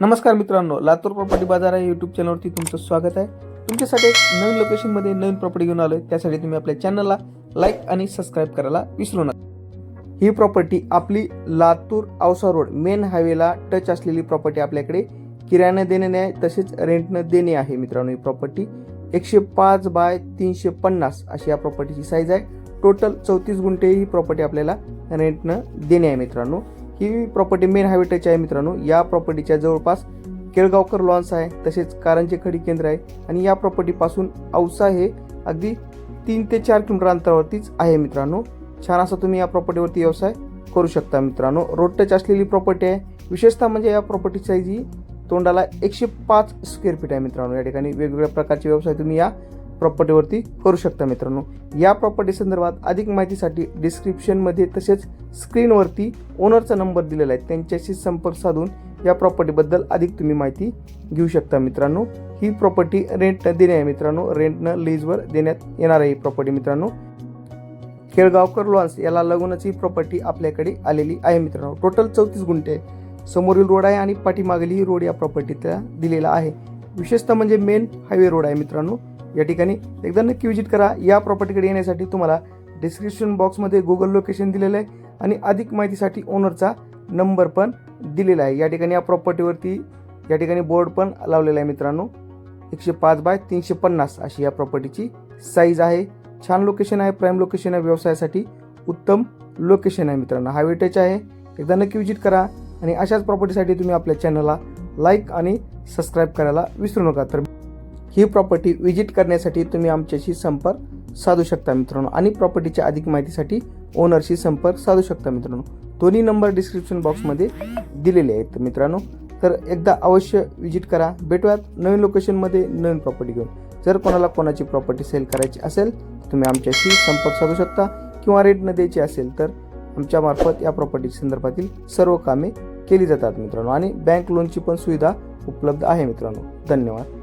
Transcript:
नमस्कार मित्रांनो लातूर प्रॉपर्टी बाजार आहे यूट्यूब चॅनलवरती तुमचं स्वागत आहे. तुमच्यासाठी एक नवीन लोकेशनमध्ये नवीन प्रॉपर्टी घेऊन आलो आहे त्यासाठी तुम्ही आपल्या चॅनलला लाईक आणि सबस्क्राईब करायला विसरू नका. ही प्रॉपर्टी आपली लातूर औसा रोड मेन हायवेला टच असलेली प्रॉपर्टी आपल्याकडे किरायानं देणे आहे तसेच रेंटनं देणे आहे मित्रांनो ही प्रॉपर्टी एकशे पाच बाय तीनशे पन्नास अशी या प्रॉपर्टीची साईज आहे. टोटल चौतीस गुंठे ही प्रॉपर्टी आपल्याला रेंटनं देणे आहे मित्रांनो. ही प्रॉपर्टी मेन हायवे टच आहे मित्रांनो. या प्रॉपर्टीच्या जवळपास केळगावकर लॉन्स आहे तसेच कारंजे खडी केंद्र आहे. आणि या प्रॉपर्टीपासून औसा हे अगदी तीन ते चार किलोमीटर अंतरावरतीच आहे मित्रांनो. छान असा तुम्ही या प्रॉपर्टीवरती व्यवसाय करू शकता मित्रांनो. रोड टच असलेली प्रॉपर्टी आहे. विशेषतः म्हणजे या प्रॉपर्टी साईज ही तोंडाला एकशे पाच स्क्वेअर फीट आहे मित्रांनो. या ठिकाणी वेगवेगळ्या प्रकारचे व्यवसाय तुम्ही या प्रॉपर्टीवरती करू शकता मित्रांनो. या प्रॉपर्टी संदर्भात अधिक माहितीसाठी डिस्क्रिप्शनमध्ये तसेच स्क्रीनवरती ओनरचा नंबर दिलेला आहे. त्यांच्याशी संपर्क साधून या प्रॉपर्टीबद्दल अधिक तुम्ही माहिती घेऊ शकता मित्रांनो. ही प्रॉपर्टी रेंटनं देणे आहे मित्रांनो. रेंटनं लीजवर देण्यात येणार आहे ही प्रॉपर्टी मित्रांनो. खेळगावकर लॉन्स याला लागूनच ही प्रॉपर्टी आपल्याकडे आलेली आहे मित्रांनो. टोटल चौतीस गुंठे आहे. समोरील रोड आहे आणि पाठीमागील ही रोड या प्रॉपर्टीला दिलेला आहे. विशेषतः म्हणजे मेन हायवे रोड आहे मित्रांनो. या ठिकाणी एकदा नक्की विजिट करा. या प्रॉपर्टीकडे येण्यासाठी तुम्हाला डिस्क्रिप्शन बॉक्समध्ये गुगल लोकेशन दिलेलं आहे आणि अधिक माहितीसाठी ओनरचा नंबर पण दिलेला आहे. या ठिकाणी या प्रॉपर्टीवरती या ठिकाणी बोर्ड पण लावलेला आहे मित्रांनो. एकशे पाच बाय तीनशे पन्नास अशी या प्रॉपर्टीची साईज आहे. छान लोकेशन आहे प्राईम लोकेशन आहे. व्यवसायासाठी उत्तम लोकेशन आहे मित्रांनो. हायवे टच आहे. एकदा नक्की विजिट करा आणि अशाच प्रॉपर्टीसाठी तुम्ही आपल्या चॅनलला लाईक आणि सबस्क्राईब करायला विसरू नका. तर ही प्रॉपर्टी विजिट करण्यासाठी तुम्ही आमच्याशी संपर्क साधू शकता मित्रांनो. आणि प्रॉपर्टीच्या अधिक माहितीसाठी ओनरशी संपर्क साधू शकता मित्रांनो. दोन्ही नंबर डिस्क्रिप्शन बॉक्समध्ये दिलेले आहेत मित्रांनो. तर एकदा अवश्य विजिट करा. भेटूयात नवीन लोकेशनमध्ये नवीन प्रॉपर्टी घेऊन. जर कोणाला कोणाची प्रॉपर्टी सेल करायची असेल तर तुम्ही आमच्याशी संपर्क साधू शकता. किंवा रेटनं द्यायची असेल तर आमच्यामार्फत या प्रॉपर्टी संदर्भातील सर्व कामे केली जातात मित्रांनो. आणि बँक लोनची पण सुविधा उपलब्ध आहे मित्रांनो. धन्यवाद.